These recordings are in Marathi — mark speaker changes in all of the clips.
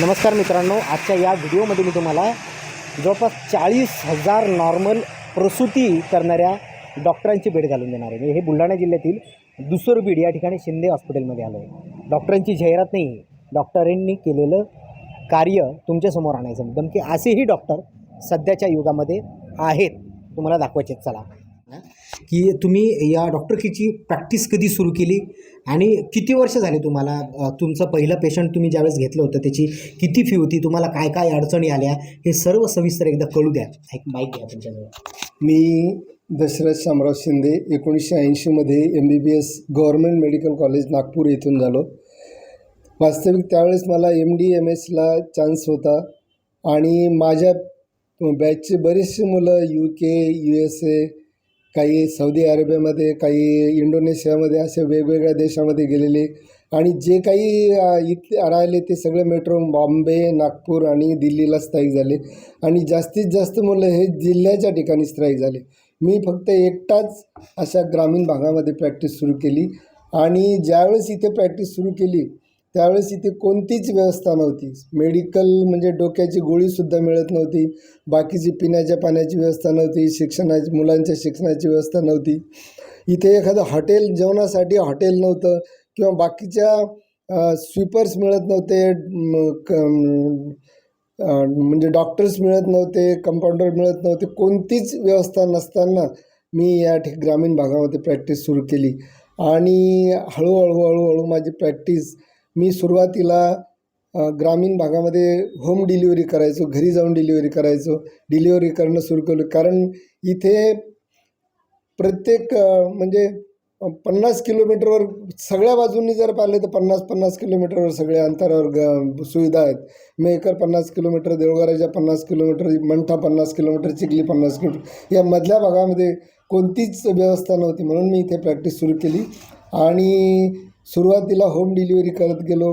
Speaker 1: नमस्कार मित्रांनो आजच्या या व्हिडिओमध्ये मी तुम्हाला जवळपास चाळीस हजार नॉर्मल प्रसूती करणाऱ्या डॉक्टरांची भेट घालून देणार आहे. हे बुलढाणा जिल्ह्यातील दुसर बीड या ठिकाणी शिंदे हॉस्पिटलमध्ये आलं आहे डॉक्टरांची जाहिरात नाही डॉक्टरांनी केलेलं कार्य तुमच्यासमोर आणायचं. मुद्दम की असेही डॉक्टर सध्याच्या युगामध्ये आहेत. तुम्हाला दाखवायचे आहेत. चला. की तुम्ही या डॉक्टरकीची प्रॅक्टिस कधी सुरू केली? आणि किती वर्ष झाले तुम्हाला तुमचं पहिलं पेशंट तुम्ही ज्यावेळेस घेतलं होतं त्याची किती फी होती? तुम्हाला काय काय अडचणी आल्या? हे सर्व सविस्तर एकदा कळू द्या. एक माहीत घ्या तुमच्याजवळ.
Speaker 2: मी दशरथ शामराव शिंदे एकोणीसशे ऐंशीमध्ये M B B S government medical college Nagpur येथून झालो. वास्तविक त्यावेळेस मला एम डी एम एसला चान्स होता आणि माझ्या बॅचचे बरेचसे मुलं U K U S A काही सौदी अरेबियामध्ये काही इंडोनेशियामध्ये असे वेगवेगळ्या देशामध्ये गेलेले. आणि जे काही इथले राहिले ते सगळे मेट्रो बॉम्बे नागपूर आणि दिल्लीला स्थायिक झाले. आणि जास्तीत जास्त मुलं हे जिल्ह्याच्या ठिकाणी स्थायिक झाले. मी फक्त एकटाच अशा ग्रामीण भागामध्ये प्रॅक्टिस सुरू केली. आणि ज्यावेळेस इथे प्रॅक्टिस सुरू केली त्यावेळेस इथे कोणतीच व्यवस्था नव्हती. मेडिकल म्हणजे डोक्याची गोळीसुद्धा मिळत नव्हती. बाकीची पिण्याच्या पाण्याची व्यवस्था नव्हती. शिक्षणाची मुलांच्या शिक्षणाची व्यवस्था नव्हती. इथे एखादं हॉटेल जेवणासाठी हॉटेल नव्हतं किंवा बाकीच्या स्वीपर्स मिळत नव्हते क- म्हणजे डॉक्टर्स मिळत नव्हते कंपाऊंडर मिळत नव्हते. कोणतीच व्यवस्था नसताना मी या ठिक ग्रामीण भागामध्ये प्रॅक्टिस सुरू केली. आणि हळूहळू हळूहळू माझी प्रॅक्टिस मी सुरुवातीला ग्रामीण भागामध्ये होम डिलिव्हरी करायचो घरी जाऊन डिलिव्हरी करायचो. डिलिव्हरी करणं सुरू केलं. कारण इथे प्रत्येक म्हणजे पन्नास किलोमीटरवर सगळ्या बाजूंनी जर पाहिले तर पन्नास पन्नास किलोमीटरवर सगळ्या अंतरावर ग सुविधा आहेत. मेकर पन्नास किलोमीटर देवळगाराच्या पन्नास किलोमीटर मंठा पन्नास किलोमीटर चिखली पन्नास किलोमीटर या मधल्या भागामध्ये कोणतीच व्यवस्था नव्हती. म्हणून मी इथे प्रॅक्टिस सुरू केली. आणि सुरुवातीला होम डिलिव्हरी करत गेलो.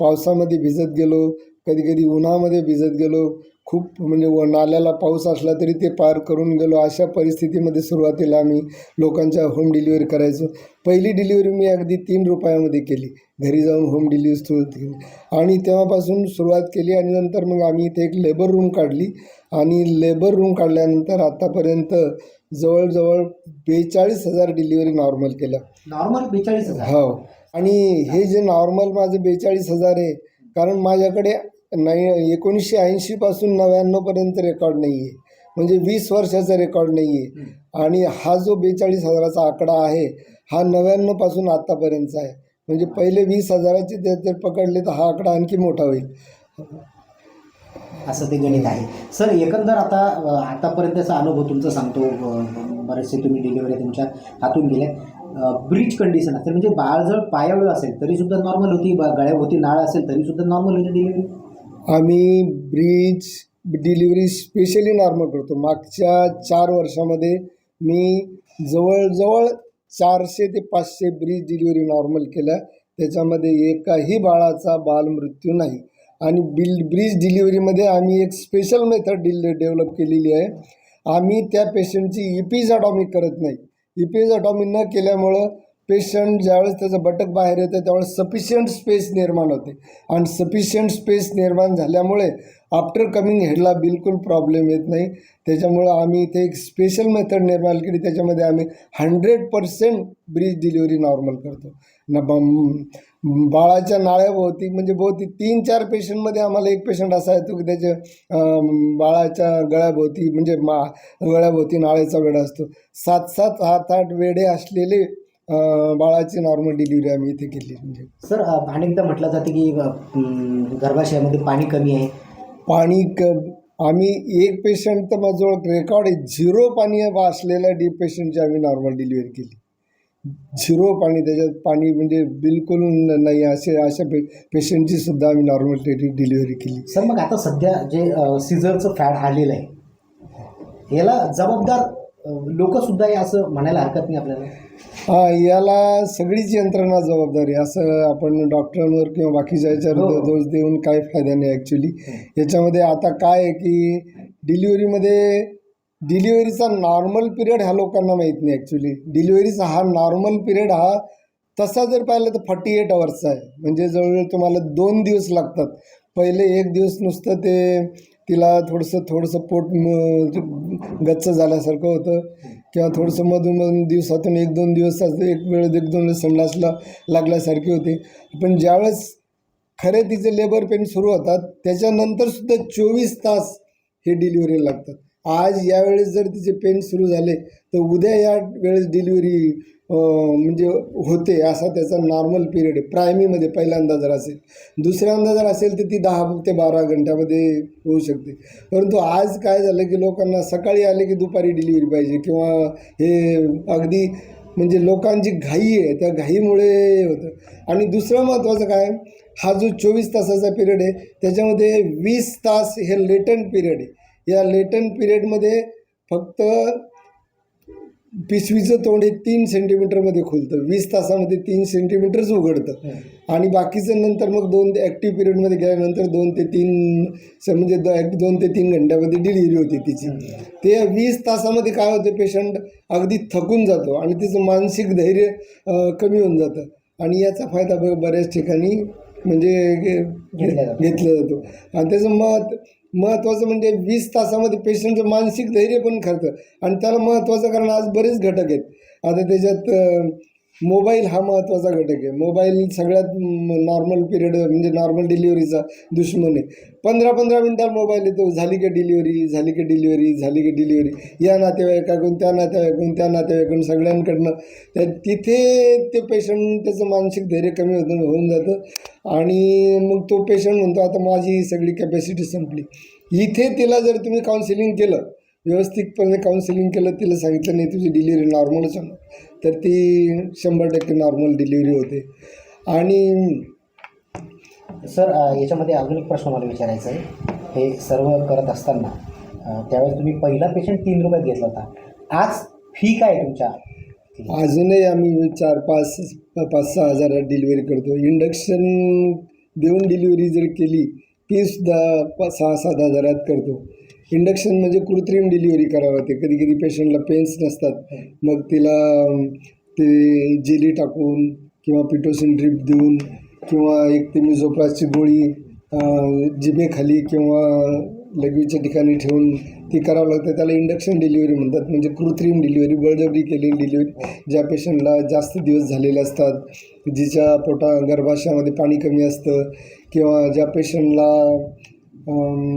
Speaker 2: पावसामध्ये भिजत गेलो. कधी कधी उन्हामध्ये भिजत गेलो. खूप म्हणजे व नाल्याला पाऊस असला तरी ते पार करून गेलो. अशा परिस्थितीमध्ये सुरुवातीला आम्ही लोकांच्या होम डिलिव्हरी करायचो. पहिली डिलिव्हरी मी अगदी तीन रुपयामध्ये केली. घरी जाऊन होम डिलिव्हरी सुरू केली. आणि तेव्हापासून सुरुवात केली आणि नंतर मग आम्ही इथे एक लेबर रूम काढली. आणि लेबर रूम काढल्यानंतर आत्तापर्यंत जवळजवळ बेचाळीस हजार डिलिव्हरी नॉर्मल केल्या
Speaker 1: नॉर्मल बेचाळीस हजार?
Speaker 2: हो. आणि हे जे नॉर्मल माझं बेचाळीस हजार आहे कारण माझ्याकडे नाही एकोणीसशे ऐंशीपासून नव्याण्णवपर्यंत रेकॉर्ड नाही आहे म्हणजे वीस वर्षाचा रेकॉर्ड नाही आहे आणि हा जो बेचाळीस हजाराचा आकडा आहे हा नव्याण्णवपासून आत्तापर्यंतचा आहे. म्हणजे पहिले वीस हजाराचे ते जर पकडले तर हा आकडा आणखी मोठा होईल.
Speaker 1: असं ते गणित आहे. सर एकंदर आता आतापर्यंतचा अनुभव तुमचा सांगतो बरेचसे तुम्ही डिलिव्हरी तुमच्या हातून गेल्या ब्रिज कंडिशन असेल म्हणजे बाळ जर पायावर असेल तरीसुद्धा नॉर्मल होती बा- गळ्याभोवती नाळ असेल तरीसुद्धा नॉर्मल होती डिलिव्हरी
Speaker 2: आम्ही ब्रिज डिलिव्हरी स्पेशली नॉर्मल करतो. मागच्या चार वर्षामध्ये मी जवळजवळ चारशे ते पाचशे ब्रिज डिलिव्हरी नॉर्मल केल्या त्याच्यामध्ये एकाही बाळाचा बालमृत्यू नाही. आणि बिल ब्रिज डिलिव्हरीमध्ये आम्ही एक स्पेशल मेथड डिल डेव्हलप केलेली आहे. आम्ही त्या पेशंटची इपिझॉटॉमी करत नाही. इपिझॉटॉमी न केल्यामुळं पेशंट ज्यावेळेस त्याचं बटक बाहेर येतं त्यावेळेस सफिशियंट स्पेस निर्माण होते. आणि सफिशियंट स्पेस निर्माण झाल्यामुळे आफ्टर कमिंग हेडला बिलकुल प्रॉब्लेम येत नाही. त्याच्यामुळं आम्ही इथे एक स्पेशल मेथड निर्माण केली त्याच्यामध्ये आम्ही hundred percent bridge delivery normal करतो. न बाळाच्या नाळ्याभोवती म्हणजे भोवती तीन चार पेशंटमध्ये आम्हाला एक पेशंट असा येतो की त्याच्या बाळाच्या गळ्याभोवती म्हणजे मा गळ्याभोवती नाळेचा वेडा असतो. सात सात आठ आठ वेडे असलेले बाळाची नॉर्मल डिलिव्हरी आम्ही इथे केली. म्हणजे
Speaker 1: सर अ, अनेकदा म्हटलं जातं की अ, म, गर्भाशयामध्ये पाणी कमी आहे.
Speaker 2: पाणी क आम्ही एक पेशंट तर माझ्याजवळ रेकॉर्ड आहे. झिरो पाणी असलेल्या डी पेशंटची आम्ही नॉर्मल डिलिव्हरी केली. झिरो पाणी त्याच्यात पाणी म्हणजे बिलकुल न- नाही असे अशा पे पेशंटची सुद्धा आम्ही नॉर्मल डिलिव्हरी केली.
Speaker 1: सर मग आता सध्या जे सिझरचं फॅड आलेलं आहे याला जबाबदार लोक सुद्धा आहे असं म्हणायला हरकत नाही आपल्याला?
Speaker 2: हा याला सगळीच यंत्रणा जबाबदारी. असं आपण डॉक्टरांवर किंवा बाकीच्या याच्यावर
Speaker 1: हो.
Speaker 2: दो- दोष देऊन काय फायदा नाही ॲक्च्युली याच्यामध्ये आता काय आहे की डिलिव्हरीमध्ये डिलिव्हरीचा नॉर्मल पिरियड ह्या लोकांना माहीत नाही ॲक्च्युली डिलिव्हरीचा हा नॉर्मल पिरियड हा तसा जर पाहिलं तर फॉर्टी एट अवर्सचा आहे. म्हणजे जवळजवळ तुम्हाला दोन दिवस लागतात. पहिले एक दिवस नुसतं ते तिला थोडंसं थोडंसं पोट गच्च झाल्यासारखं होतं. किंवा थोडंसं मधून मधून दिवसातून एक दोन दिवस असं एक वेळ एक दोन वेळेस संडासला लागल्यासारखी होते. पण ज्यावेळेस खरे तिचे लेबर पेन सुरू होतात त्याच्यानंतरसुद्धा चोवीस तास हे डिलिव्हरी लागतात. आज यावेळेस जर तिचे पेन सुरू झाले तर उद्या या वेळेस डिलिव्हरी म्हणजे होते असा त्याचा नॉर्मल पिरियड आहे. प्रायमीमध्ये पहिल्यांदा जर असेल दुसऱ्यांदा जर असेल तर ती दहा ते बारा घंट्यामध्ये होऊ शकते. परंतु आज काय झालं की लोकांना सकाळी आले की दुपारी डिलिव्हरी पाहिजे किंवा हे अगदी म्हणजे लोकांची घाई आहे त्या घाईमुळे होतं. आणि दुसरं महत्त्वाचं काय हा जो चोवीस तासाचा पिरियड आहे त्याच्यामध्ये वीस तास हे लेटंट पिरियड आहे. या लेटंट पिरियडमध्ये फक्त पिशवीचं तोंड हे तीन सेंटीमीटरमध्ये खुलतं. वीस तासामध्ये तीन सेंटीमीटरच उघडतं. आणि बाकीचं नंतर मग दोन ॲक्टिव्ह पिरियडमध्ये गेल्यानंतर दोन ते तीन स- म्हणजे दोन ते तीन घंट्यामध्ये डिलिव्हरी होती तिची. ते वीस तासामध्ये काय होतं पेशंट अगदी थकून जातो आणि तिचं मानसिक धैर्य कमी होऊन जातं. आणि याचा फायदा बऱ्याच ठिकाणी म्हणजे.
Speaker 1: घेतला जातो.
Speaker 2: आणि त्याचं मत महत्त्वाचं म्हणजे वीस तासामध्ये पेशंटचं मानसिक धैर्य पण खरतं आणि त्याला महत्त्वाचं कारण आज बरेच घटक आहेत. आता त्याच्यात मोबाईल हा महत्त्वाचा घटक आहे. मोबाईल सगळ्यात नॉर्मल पिरियड म्हणजे नॉर्मल डिलिव्हरीचा दुश्मन आहे. पंधरा पंधरा मिनटात मोबाईल येतो. झाली की डिलिव्हरी झाली की डिलिव्हरी झाली की डिलिव्हरी या नातेवाईकाकडून त्या नातेवाईकडून त्या नातेवाईकडून सगळ्यांकडनं. त्या तिथे ते पेशंट त्याचं मानसिक धैर्य कमी होतं होऊन जातं. आणि मग तो पेशंट म्हणतो आता माझी सगळी कॅपॅसिटी संपली. इथे तिला जर तुम्ही काउन्सिलिंग केलं व्यवस्थितपणे काउन्सिलिंग केलं तिला सांगितलं नाही तुझी डिलिव्हरी नॉर्मलच होणार. तर ती शंभर टक्के नॉर्मल डिलिव्हरी होते. आणि
Speaker 1: सर याच्यामध्ये अजून एक प्रश्न मला विचारायचा आहे. हे सर्व करत असताना त्यावेळेस तुम्ही पहिला पेशंट तीन रुपयात घेतला होता. आज फी काय तुमच्या?
Speaker 2: अजूनही आम्ही चार पाच पाच सहा हजारात डिलिव्हरी करतो. इंडक्शन देऊन डिलिव्हरी जर केली ती सुद्धा पाच सहा सात हजारात करतो. इंडक्शन म्हणजे कृत्रिम डिलिव्हरी करावं लागते. कधी कधी पेशंटला पेन्स नसतात. मग तिला ते जेली टाकून किंवा पिटोसिन ड्रिप देऊन किंवा एक ते मिझोप्लासची गोळी अं, जिभेखाली किंवा लघवीच्या ठिकाणी ठेवून ती करावं लागते. त्याला इंडक्शन डिलिव्हरी म्हणतात. म्हणजे कृत्रिम डिलिव्हरी बळजबरी केलेली डिलिव्हरी ज्या पेशंटला जास्त दिवस झालेले असतात जिच्या पोटा गर्भाशयामध्ये पाणी कमी असतं किंवा ज्या पेशंटला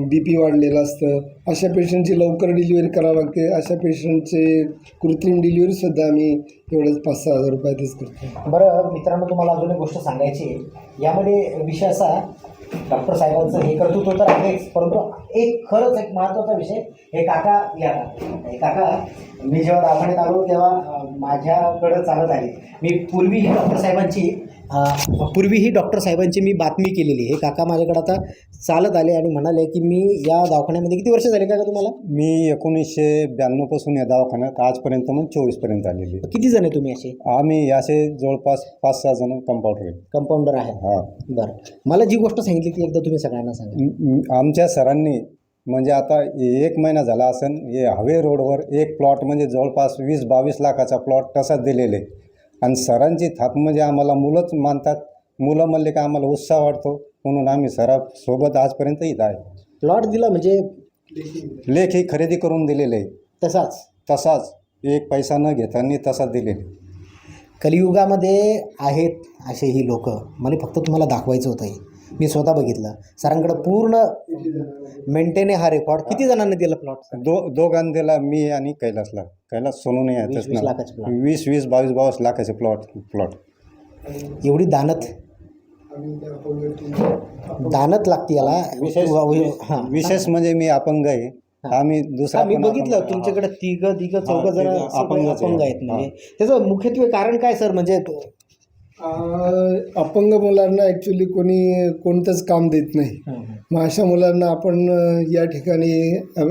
Speaker 2: बी पी वाढलेलं असतं अशा पेशंटची लवकर डिलिव्हरी करावं लागते. अशा पेशंटचे कृत्रिम डिलिव्हरीसुद्धा आम्ही एवढंच पाच सहा हजार रुपयातच करतो.
Speaker 1: बरं मित्रांनो तुम्हाला अजून एक गोष्ट सांगायची यामध्ये विषय असा डॉक्टर साहेबांचं हे कर्तृत्व तर आहेच परंतु एक खरंच एक महत्त्वाचा विषय हे काका या हे काका मी जेव्हा दवाखान्यात आलो तेव्हा माझ्याकडं चालत आले. मी पूर्वी डॉक्टर साहेबांची अं, पूर्वी ही डॉक्टर साहेबांची मी बातमी केलेली. हे काका माझ्याकडे आता चालत आले आणि म्हणाले की मी या दवाखान्यामध्ये किती वर्ष झाले का तुम्हाला?
Speaker 3: मी एकोणीसशे ब्याण्णवपासून या दवाखान्यात आजपर्यंत मग चोवीसपर्यंत आलेली
Speaker 1: किती जण आहे तुम्ही असे?
Speaker 3: आम्ही असे जवळपास पाच सहा जण कंपाऊंडर आहे
Speaker 1: कंपाऊंडर आहे
Speaker 3: हा.
Speaker 1: बरं. मला जी गोष्ट सांगितली ती एकदा तुम्ही सगळ्यांना सांगा.
Speaker 3: आमच्या सरांनी म्हणजे आता एक महिना झाला असेल हे हवे रोडवर एक प्लॉट म्हणजे जवळपास वीस बावीस लाखाचा प्लॉट तसाच दिलेले. आणि सरांची थाप म्हणजे आम्हाला मुलंच मानतात. मुलं म्हणले का आम्हाला उत्साह वाटतो. म्हणून आम्ही सरासोबत आजपर्यंत इथं आहे.
Speaker 1: प्लॉट दिला म्हणजे
Speaker 3: लेख ही खरेदी करून दिलेले. आहे
Speaker 1: तसाच.
Speaker 3: तसाच. एक पैसा न घेताना तसाच दिलेले.
Speaker 1: कलियुगामध्ये आहेत असे ही लोक. मला फक्त तुम्हाला दाखवायचं होतं हे. मी स्वतः बघितलं. सरांकडं पूर्ण मेंटेन आहे हा रेकॉर्ड किती जणांनी दिला प्लॉट
Speaker 3: दो दोघांना दिला मी आणि कैलासला कैलास सोनू नाही आहे
Speaker 1: वीस- वीस plot.
Speaker 3: वीस वीस बावीस बावीस लाखाचे प्लॉट प्लॉट
Speaker 1: एवढी दानत. दानत लागते याला.
Speaker 3: विशेष
Speaker 1: हां.
Speaker 3: विशेष म्हणजे मी अपंग आहे. आम्ही दुसरा
Speaker 1: हा, मी
Speaker 3: पण
Speaker 1: बघितलं
Speaker 3: अपंग-
Speaker 1: तुमच्याकडे तिघ तिघ चौघ जण
Speaker 3: तिघं आहे.
Speaker 1: अपंग आहेत म्हणजे. त्याचं मुख्यत्वे कारण काय सर? म्हणजे
Speaker 2: अपंग मुलांना ॲक्च्युली कोणी कोणतंच काम देत नाही. मग अशा मुलांना आपण या ठिकाणी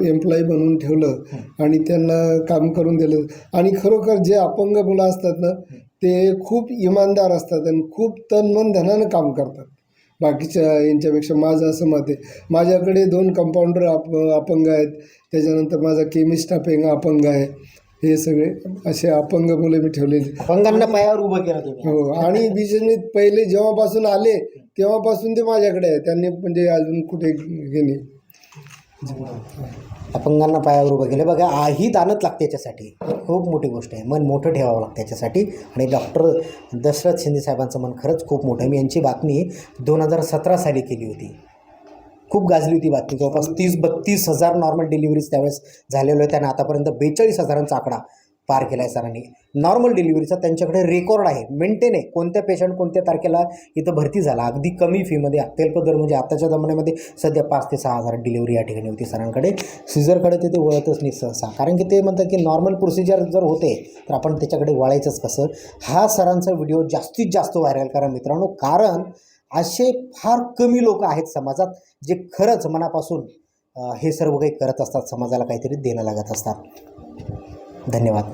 Speaker 2: एम्प्लॉई बनवून ठेवलं आणि त्यांना काम करून दिलं. आणि खरोखर जे अपंग मुलं असतात ना ते खूप इमानदार असतात आणि खूप तन मन धनानं काम करतात. बाकीच्या यांच्यापेक्षा माझं असं मत आहे. माझ्याकडे दोन कंपाऊंडर अप अपंग आहेत. त्याच्यानंतर माझा केमिस्ट अपंग अपंग आहे. हे सगळे असे अपंग मुलं मी ठेवलेले.
Speaker 1: अपंगांना पायावर उभं केलं तुम्ही.
Speaker 2: हो आणि म्हणजे पहिले जेव्हापासून आले तेव्हापासून ते माझ्याकडे आहे. त्यांनी म्हणजे अजून कुठे नाही.
Speaker 1: अपंगांना पायावर उभं केलं. बघा आही दानत लागते याच्यासाठी. खूप मोठी गोष्ट आहे. मन मोठं ठेवावं लागतं याच्यासाठी. आणि डॉक्टर दशरथ शिंदे साहेबांचं मन खरंच खूप मोठं आहे. मी यांची बातमी दोन हजार सतरा साली केली होती. खूप गाजली होती बातमी. जवळपास तीस बत्तीस हजार नॉर्मल डिलिव्हरीज त्यावेळेस झालेलो होत्या आणि आतापर्यंत बेचाळीस हजारांचा आकडा पार केला आहे सरांनी नॉर्मल डिलिव्हरीचा त्यांच्याकडे रेकॉर्ड आहे. मेंटेन आहे. कोणत्या पेशंट कोणत्या तारखेला इथं भरती झाला? अगदी कमी फीमध्ये अत्यल्प दर म्हणजे आताच्या जमान्यामध्ये सध्या पाच ते सहा हजार डिलिव्हरी या ठिकाणी होती सरांकडे. सिझरकडे ते ते वळतच नाही सहसा. कारण की ते म्हणतात की नॉर्मल प्रोसिजर जर होते तर आपण त्याच्याकडे वळायचंच कसं? हा सरांचा व्हिडिओ जास्तीत जास्त व्हायरल करा मित्रांनो. कारण असे फार कमी लोक आहेत समाजात जे खरंच मनापासून हे सर्व काही करत असतात समाजाला काहीतरी देणं लागत असतात. धन्यवाद.